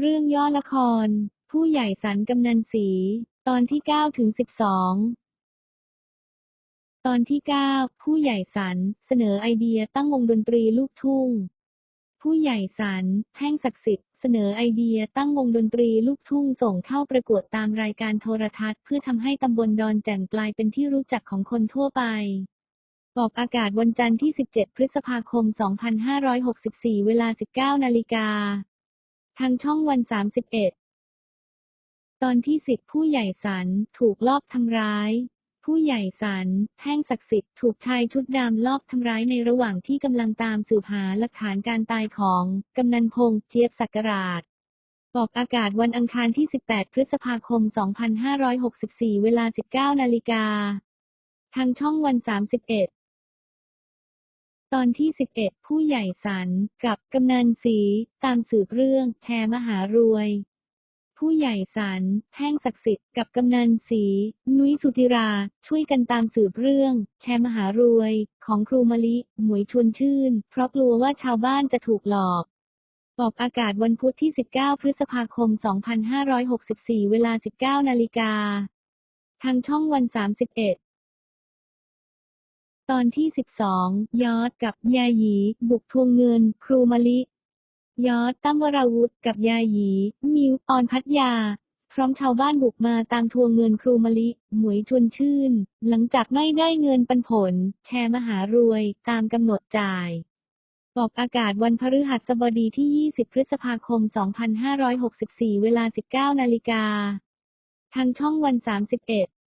เรื่องย่อละคร ผู้ใหญ่สันกำนันสี ตอนที่ 9 ถึง 12 ตอนที่ 9 ผู้ใหญ่สัน เสนอไอเดียตั้งวงดนตรีลูกทุ่ง ผู้ใหญ่สันแท่งศักดิ์สิทธิ์เสนอไอเดียตั้งวงดนตรีลูกทุ่งส่งเข้าประกวดตามรายการโทรทัศน์ เพื่อทำให้ตำบลดอนแจ่มกลายเป็นที่รู้จักของคนทั่วไปออกอากาศวันจันทร์ที่ 17 พฤษภาคม 2564 เวลา 19 นาฬิกา ทางช่องวัน 31 ตอนที่10ผู้ใหญ่สันถูกลอบทำร้าย ผู้ใหญ่สันแท่งศักดิ์สิทธิ์ถูกชายชุดดำลอบทำร้ายในระหว่างที่กำลังตามสืบหาหลักฐานการตายของกำนันพงษ์เจี๊ยบศักราชออกอากาศวันอังคารที่ 18 พฤษภาคม 2564 เวลา 19 นาฬิกา ทางช่องวัน 31 ตอนที่ 11 ผู้ใหญ่สันกับกำนันสี ตามสืบเรื่องแชร์มหารวย ผู้ใหญ่สันแท่งศักดิ์สิทธิ์กับกำนันสี นุ้ยสุธิรา ช่วยกันตามสืบเรื่อง แชร์มหารวย ของครูมะลิ หมวยชวนชื่น เพราะกลัวว่าชาวบ้านจะถูกหลอกออกอากาศวันพุธที่ 19 พฤษภาคม 2564 เวลา 19 นาฬิกา ทางช่องวัน 31 ตอนที่ 12 ยอดกับยาหยี บุกทวงเงิน ครูมะลิ ยอดตั้มวราวุธกับยาหยี มิวออนพัทยา พร้อมชาวบ้านบุกมาตามทวงเงินครูมะลิ หมวยชวนชื่น หลังจากไม่ได้เงินปันผล แชร์มหารวยตามกำหนดจ่ายออกอากาศวันพฤหัสบดีที่ 20 พฤษภาคม 2564 เวลา 19 นาฬิกา ทางช่องวัน 31